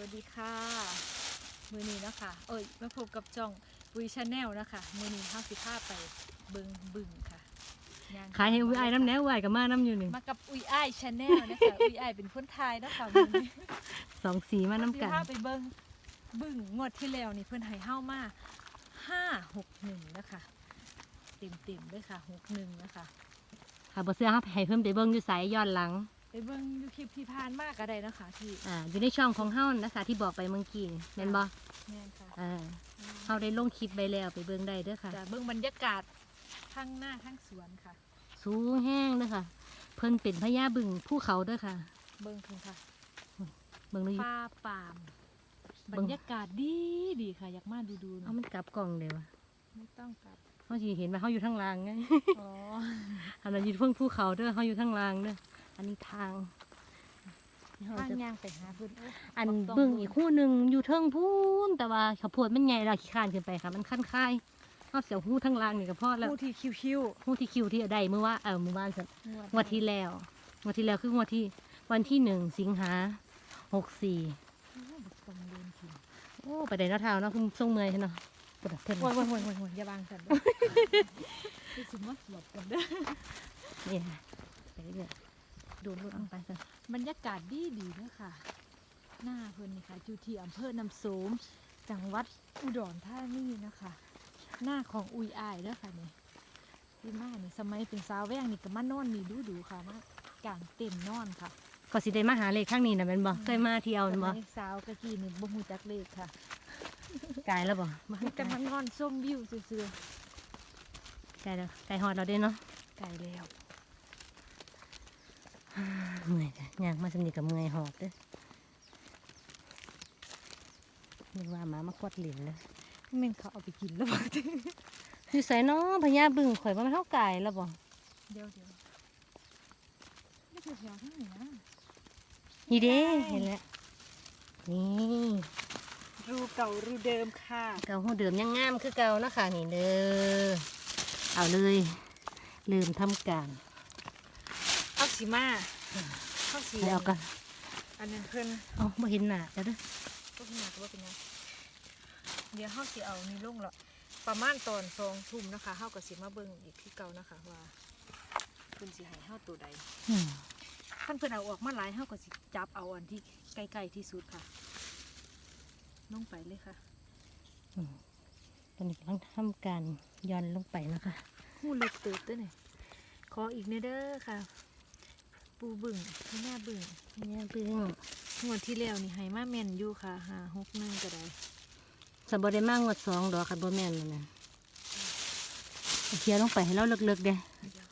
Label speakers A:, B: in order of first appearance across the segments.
A: วัสดีค่ะ มือนี้เนาะคะเอ้ย มาพบกับจ่องปุยชาแนลนะคะ มือนี้เฮาสิพาไปเบิงบึงค่ะย่ง
B: ขายให้อุ้ยไอ้น้ำแหนวอุ้ยอ้ายกับมาน้ำอยู่นี่
A: มากับอุยอ้ายชาแนลนะคะ อุยอ้ายเป็นคนไทยเนาะคะมือนี้
B: สองสีมาน้ำ
A: สิ
B: กัน
A: พาไปเบิงบึงงวดที่แล้วนี่เพิ่นให้เฮามาห้าหกหนึ่งนะคะเต็มเต็มๆเลยค่ะหกหนึ่งนะคะ
B: ค่ะบ่เสื้อเฮาให้เพิ่มไปเบิ่งอยู่ไสย้อนหลัง
A: ไป เบิงอยู่คลิปที่ผ่านมากก็ได้เนาะคะที่
B: อ่าอยู่ในช่องของเฮานะคะที่บอกไปเมื่อกี้นี่แม่นบ่
A: แม่นค่ะ
B: อ่าเฮาได้ลงคลิปไปแล้วไปเบิ่งได้เด้อค่ะ
A: จะเบิงบรรยากาศทั้งหน้าทั้งสวนค่ะ
B: สูงแห้งเด้อค่ะ เพิ่นเป็นพญาบึงภูเขาเด้อค่ะ
A: เบิงคุณค่ะ
B: เบิ่งดูอยู่
A: ป่าปาม
B: เบิ่
A: บรงรยากาศดีดีค่ะ อยากมาดูดูๆ
B: เอา
A: นะ
B: มันกลับกล่องเด้อวะ
A: ไม่ต้องกลับ
B: เฮาสิเห็นว่าเฮาอยู่ทางล่างไง
A: อ๋อ
B: อันนั้นอยู่เพิ่งภูเขาเด้อเฮาอยู่ทางล่างเด้อ อันนี้ทางที่เฮา
A: ทาง
B: จะ
A: ย่างไปหาเพื่อนโย
B: อัน
A: ต้
B: เบิ่งอีกคู่หนึ่งอยู่เทิงพูนแต่ว่าข้าวโพดมันใหญ่เราขี้คร้านขึ้นไปค่ะ มันคันคายเอาเสียวหูทั้งล่างนี่ก็พอแล้ว
A: ผู้ที่คิวคิว
B: หูที่คิวที่ใดเมื่อว่าเออเมื่อวานสัน
A: ๆ
B: งวดที่แล้วงวดที่แล้วคืองวดที่วันที่หนึ่งสิงหาหกสี่
A: โอ้บักตรงเดินถึง
B: โอ้ไปได้เนาะเท้าเนาะคือทรงเมื่อยใช่เนาะปวดเพิ่น
A: โอ้ยโอ้ยโอ้ยโอ้ยโอ้ยอย่าบางสันเด้อที่สุดมาหลบกันเด้อ
B: นี่ค่ะไปเรื่อย ๆดูรถลงไปสัน
A: บรรยากาศดีดีเด้อค่ะ หน้าเพื่อนนี่ค่ะอยู่ที่อำเภอน้ำโสมจังหวัดอุดรธานีนะคะ หน้าของอุยอายเด้อค่ะนี่ที่มานี่สมัยเป็นสาวแว่งนี่ก็มานอนนี่ดูดูๆค่ะมากางเต็นท์นอนค่ะ
B: ก็สิได้มาหาเลขข้างนี้นะแม่นบ่เคยมาเที่ยวแม่นบ่
A: สมัยสาวกะกี้นี่บ่ฮู้จักเลขค่ะ
B: ไกลแล้วบ่มา
A: มีแต่มานอนชมวิวซื่อ
B: ไกลแล้วไกลฮอดเราเด้เนาะ
A: ๆไกลแล้ว
B: เมื่อยจ้ะยากมาสำนีกับเมื่อยหอบเด้อนึกว่าหมามากวดหลินเลย
A: แม่นเขาเอาไปกินแล้วบ่
B: อยู่ใส่น้อพญาบึงข่อยว่ามันเท่าไก่แล้วบ่
A: เดี๋ยวเดี๋ยวนี่คือแถวทั้งนี้นะ
B: นี่เด้เห็นแล้วนี่
A: รูเก่ารูเดิมค่ะ
B: เก่าหัวเดิมยังงามคือเก่าเนาะคะนี่เด้อเอาเลย ลืมทำการ
A: เอา สีมาเข้าสี
B: ให้เอากัน
A: อันนั้นเพิ่น
B: เอาบ่เห็นหน้าแล้วเด้อ
A: ก็ขนาดว่าเป็นยังเดี๋ยวเฮาสิเอานี่ลงแล้วประมาณตอนสองทุ่มนะคะเฮาก็สิมาเบิ่งอีกคือเก่านะคะว่าเพิ่นสิให้เฮาตัวใด
B: อืม
A: คันเพิ่นเอาออกมาหลายเฮาก็สิจับเอาอันที่ใกล้ๆที่สุดค่ะลงไปเลยค่ะ
B: อืมตอนนี้กำลังทำการย้อนลงไปนะคะ
A: หูเล็กเติบเด้อนี่ขออีกเนเด้อค่ะ ปูบึ่งพี่แม่บึ่ง
B: พญาบึง
A: งวดที่แล้วนี่ให้มาแม่นอยู่ค่ะหาหกหนึ่งก็ได้
B: สมบูรได้มากงวดสองดอกค่ะบ่แม่นนั่นน่ะเอาเขียนลงไปให้เราเลิกๆเด้
A: เดี๋ยว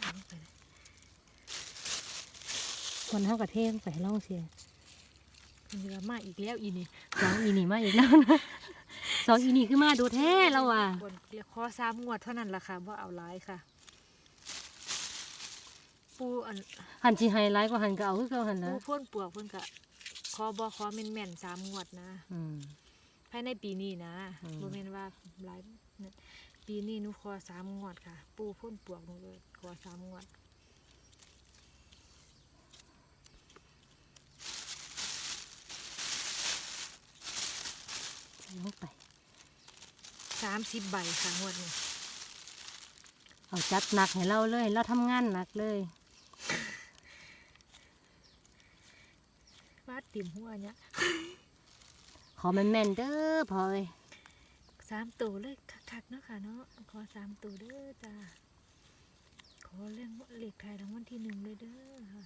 A: เอาลงไปเลย
B: คนเท่ากับเทลงไปให้เราเสีย
A: เพิ่นสิว่ามาอีกแล้วอีนี่
B: สองอีนี่มาอีกแล้วนะสองอีนี่คือมาดูแท้แล้วอะ
A: บนเรียกขอสามงวดเท่านั้นล่ะค่ะว่าเอาหลายค่ะ ปูอัน
B: หันสิไฮไลท์ก็หันก็เอาคือเก่าหัน
A: ปู
B: นะ
A: พ่นปวกเพิ่นก็ขอบอขอแม่นแม่นๆสามงวดนะ
B: อืม
A: ภายในปีนี้นะ
B: อืม
A: บ่แม่นว่าหลายเนี่ยปีนี้หนูขอสามงวดค่ะ ปูพ่นปวกหนูเลยขอสามงวด
B: ลงไป
A: สามสิบใบค่ะงวดนี้
B: เอาจัดหนักให้เราเลย เราทำงานหนักเลย
A: วาด ติ่มหัวเนี่ย
B: ขอแม่นๆเด้อพลอย
A: สามตัวเลยคักๆเนาะค่ะเนาะขอสามตัวเด้อจ้าขอเรื่องเลขไทายรางวัลที่หนึ่งเลยเด้อค่ะ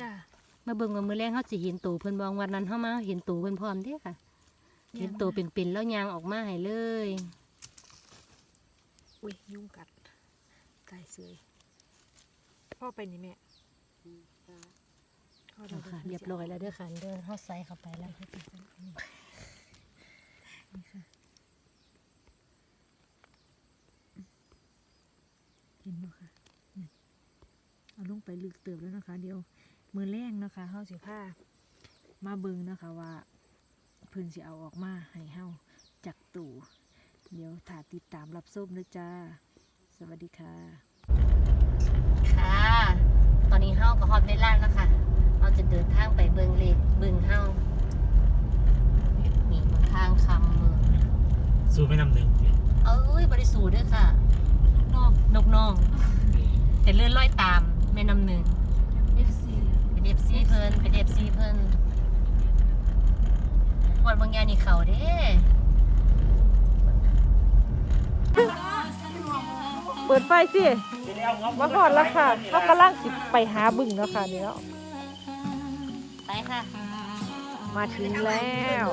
A: จ้า
B: มาเบิ่งว่ามื้อแรงเฮาสิเห็นตูเพิ่นบองวันนั้นเฮามาเห็นตูเพิ่นพร้อมเด้ค่ะ เห็นตูเป็นๆแล้วยางออกมาให้เลย
A: อุ้ยยุ่งกัดตายเสย พ่อไปนี่แม่พ่อ
B: เอาค่ะเรียบร้อยแล้วเด้อค่ะเดินเฮาใส่เข้าไปแล้ว
A: เห็นไหมคะนี่เอาลงไปลึกเติบแล้วนะคะ เดี๋ยวมือแรงนะคะเฮาสิผ้ามาเบิ่งนะคะว่าเพิ่นสิเอาออกมาให้เฮาจากตู่เดี๋ยวถ้าติดตามรับส้มนะจ้า สวัสดีค่ะ
B: ค่ะ
C: ต
B: อนนี้เฮากับฮอตเวล่าแล้วค่ะ เราจะเดินทาง
C: ไป
B: เบิงเลกบึงเฮา
C: มีมันทางคำมือสู้ไม่นำหนึ่ง
B: เอ้ยบริสูด้วยค่ะ
A: นอก
B: นกนอง แต่เลื่อนลอยตามไม่นำหนึ่ง
A: เอฟซี
B: เป็นเอฟซีเพิ่นเป็นเอฟซีเพิ่นวันบางงานนี่เขาเด้
A: เปิดไฟสิมาหอดแล้วค่ะเขากำลังสิไปหาบึ้งแล้วค่ะนี่เนาะ
B: ไปค่ะ
A: มาถึงแล้ว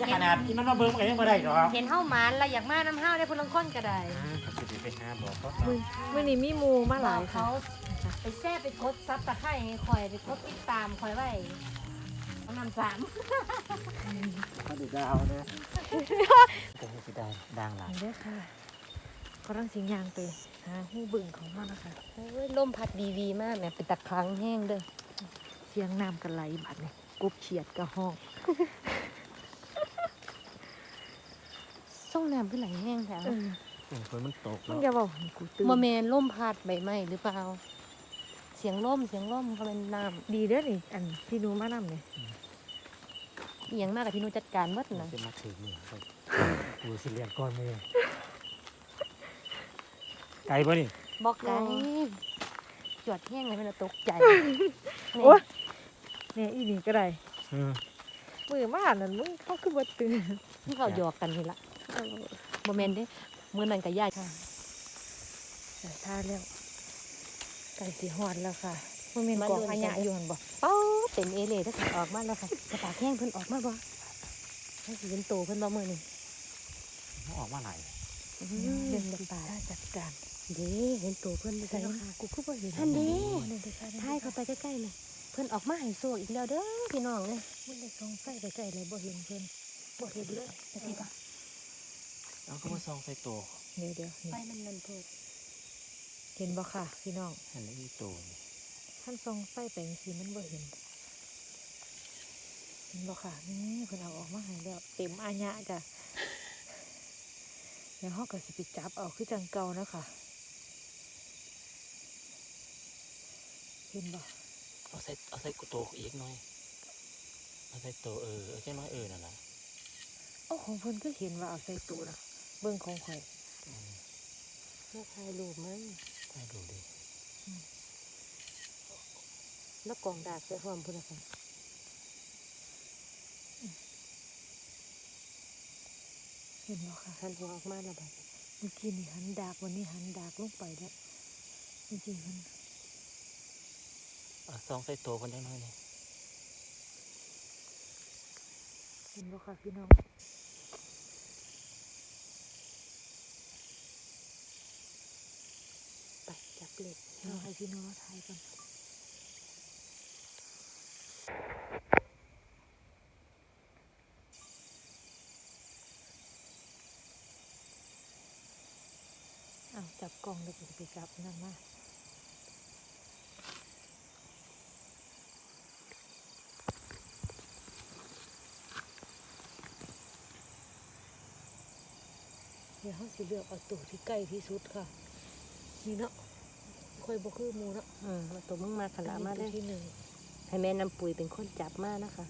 C: จะขนาดที่มันมาเบิ้งกันยังไม่ได้หรอก
B: เห็นเฮ้าหมานเราอยากมาน้ำเฮ้าได้พลังค้นก็ได้
C: เขาสิไปหาบอกเขา
A: มึงมื่อนี้มีหมูมาหลาย
B: เขา
A: ค่ะ
B: ไปแซ่ไปกดซับตะไคร้ให้คอยไปกดติดตามคอยไว้ประมาณสาม
C: เขาดูดาวนะคงสิได้ดังหลาย
A: นี่เด้อค่ะ เขาต้องสิงยางไปหาหูบึ้งของมันนะคะ
B: โอ้ยลมพัดดีวีมากแม่เป็นตะครั้งแห้งเด้อ
A: เสียงน้ำกันไหลบัดนี่กบเฉียดกระห้อง
B: ส่งน้ำขึ้นไหลแห้งแถว
A: เออ
C: ฝนมันตก
A: มึ
B: Vâng.
C: แล้ว
A: งอย่าบอกให้กูตื่น
B: โมเมนลมพัดใบไม้หรือเปล่า เสียงลมเสียงลมเขาเป็นน้ำ
A: ดีเด้อนี่อันที่หนูมานำเนี่ย
B: อหย่างมากกับที่หนูจัดการหมด
C: มัน
B: นะ
C: จะมาถึงนี่กูสิเรียนก้อนมือ ไกลป่ะนี่
B: บอกไกจวดแห้งเลยมันตกใจ
A: โอ้ยเนี่ยอีนี่ก็ได้
C: อืม
A: มือมานั่นมึงเขาคือบ่ตื่น
B: นี่เขาหยอกกันนี่ละโมเมนต์เด้มือนั่นกับยาย
A: ใส่ท่าแล้วไก่สีหอดแล้วค่ะมันเป็นกองขยะอยู่หันบ่
B: เป้าเต็มเอเล่ถ้าออกมาแล้วค่ะกระปากแห้งเพิ่นออกมาบ่ให้สิเป็นโตเพิ่นบ่มือนี่
C: เขาออกมาหลาย
A: เรื่องป่าจัดการ
B: เด้เห็นโตเพิ่อน
A: ใส่
B: ใส่
A: ค่ะกูคือบ่เห็น
B: ท่านเด้
A: นั่นเด้า
B: ยเข้าไปใกล้ๆเลยเพิ่อนออกมาให้โซอีกแล้วเด้อพี่น้องเลย
A: มันได้ส่องไฟใกล้เลยบ่เห็นเพิ่อนบ่เห็นเลย
B: จะสิบ่
C: เอาก็มาซองใส่ตัว
A: เดี๋ยวเดี๋ยว
B: ไฟมันนั่นโพด
A: เห็นบ่ค่ะ พี่น้อง
C: อันนี้อีตัว
A: ท่านส่องไฟไปจังซี่มันบ่เห็นเห็นบ่ค่ะนี่เพิ่อนเอาออกมาให้แล้วเต็มอาญะจ้ะ เดี๋ยวเฮาก็สิไปจับเอาคือจังเก่านะคะเห็นบ่
C: เอาใส่เอาใส่กูตัวอีกหน่อยเอาใส่ตัวเออเอาแค่น้อยเออนั่นแหละ
A: โอ้ของเพิ่นก็เห็นว่าเอาใส่ตู้นะเบิ่งของข่อย
C: อืม
B: แม่ถ่ายรูปมัน
C: ให้ดูดิ
B: แล้วกล่องดาบใส่พร้อมพุ่นน่ะค่ะ
A: เห็นบ่ค่ะ
B: หันหัวออกมาแล้วบัด
A: เมื่อกี้นี่หันดากวันนี้หันดากลงไปแล้วจริงๆมัน
C: เอาซองใส่ตัวคนได้น้อยนี่
A: เห็นบ่ค่ะพี่น้อง
B: ไปจับเหล็ก
A: เราให้พี่น้องถ่ายก่อนเอาจั บกล้องแล้วก็จะไปจับนั่นมาเดี๋ยวเขาสิเลือกเอาตัวที่ใกล้ที่สุดค่ะ นี่เนาะค่อยบ่คือหมูเนาะ
B: อืมมาตัวมึงมาขลามา
A: อัน
B: เล
A: นี้
B: ย
A: ตัวที่หนึ่ง
B: ให้แม่น้ำปุ๋ยเป็นคนจับมานะคะ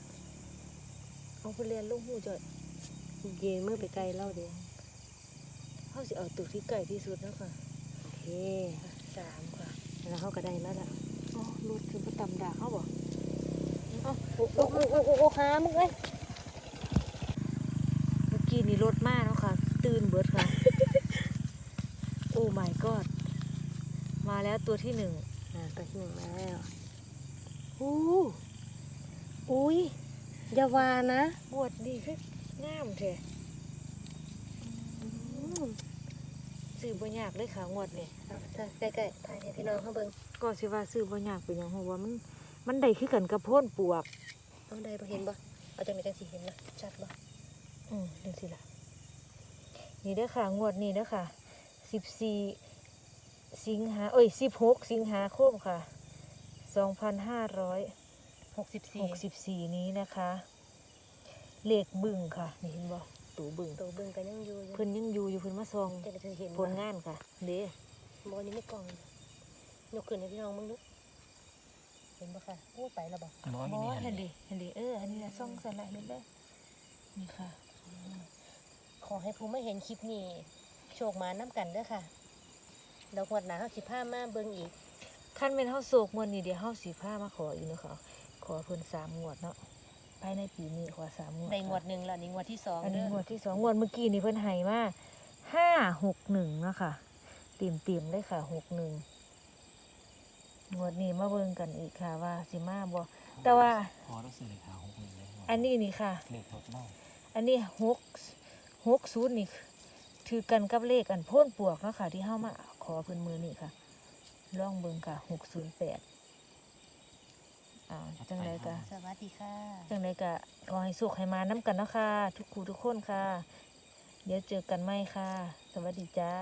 A: เอาไปเรียนลูกหูจ่อย
B: เยมือไปไกลเล่าเดียว
A: เขาสิเอาตัวที่ใกล้ที่สุดเนาะค่ะ
B: โอ เค
A: สามค่ะ
B: แล้วเขาก็ได้มาแล้ว
A: โอ้รถคือประตำดาเขาบอก
B: โอ้โอ้โอ้โอ้โอ้โอ้หามึงเอ้ย
A: เมื่อกี้นี่รถมาเนาะค่ะ ตื่นเบิดค่ะ โอ้ my god มาแล้วตัวที่หนึ่ง
B: อ่าตัวที่หนึ่งมาแล้วอู้อุ้ยอย่าวานะ
A: บวดดีคืองามแท้
B: อืม
A: ซื้อบ่ยากเลยค่ะงวดนี่
B: เอาเธอใกล้ๆถ่ายให้พี่น้องเขาเบิ่ง
A: ก็สิว่าซื้อบ่ยากเป็นหยังเพราะว่ามันมันได้คือกันกับโพ่นปวก
B: เอาได้ปะเห็นบ่เอาจังไหนจังสิเห็นนะชัดบ่
A: อืมดูสิล่ะ นี่เด้อค่ะ งวดนี้เด้อค่ะ สิบสี่สิงหา เอ้ยสิบหกสิงหาคมค่ะ สองพันห้าร้อย
B: หกสิบ
A: ห
B: สี่
A: กสิบสี่นี้นะคะ เลขบึ้งค่ะ นี่เห็นบ่ ตูบึ้ง
B: ตัวเบิ่งก็ยังอยู่อยู่
A: เพิ่นยังอยู่อยู่เพิ่นมาซอง
B: จังไหนจังสิเห็น
A: ผลงานค่ะเด้
B: บ่นี่ไม่กล่องยกขึ้นให้พี่น้องมึงดูเห็นบ่ค่ะโอ้ไปแล้วบ่
C: น้อย
A: บอ
C: นี่
A: ส
C: นี่
A: เห็นดิเห็นดิเอออันนี้แหละซองสละเห็นเลยนี่ค่ะ
B: ขอให้ผู้ไม่เห็นคลิปนี้โชคมาน้ำกันเด้อค่ะแล้วงวดหน้าเฮาสิพามาเบิ่งอีก
A: ขั้นเป็นเฮาโศกงวดนี้เดี๋ยวเฮาสิพามาขออีกเนาะค่ะขอเพิ่นสามงวดเนาะ ภายในปีนี้ขอสามงวด
B: ในงวด
A: ค่ะ
B: หนึ่งแล้วนี่งวดที่สอง
A: อันนี้
B: เด้อง
A: วดที่สองงวดเมื่อกี้นี่เพิ่นให้มาห้าหกหนึ่งเนาะค่ะเต็มเต็มๆเลยค่ะหกหนึ่งงวดนี้มาเบิ่งกันอีกค่ะว่าสิมาบ่แต่ว่า
C: พอต้องซื้อเลขหาหกหนึ่งเลย
A: อันนี้นี่ค่ะ
C: เลขรถเน่า
A: อันนี้หกหกศูนย์นี่ถือกันกับเลขอันโพ่นปวกเนาะค่ะ ที่เฮามาขอเพิ่นมือนี่ค่ะลองเบิ่งค่ะหกศูนย์แปด อ่าจังไดก็
B: สวัสดีค่ะ
A: จังไดก็ขอให้สุขให้มาน้ำกันเนาะค่ะ ทุกคู่ทุกคนค่ะ เดี๋ยวเจอกันใหม่ค่ะ สวัสดีจ้า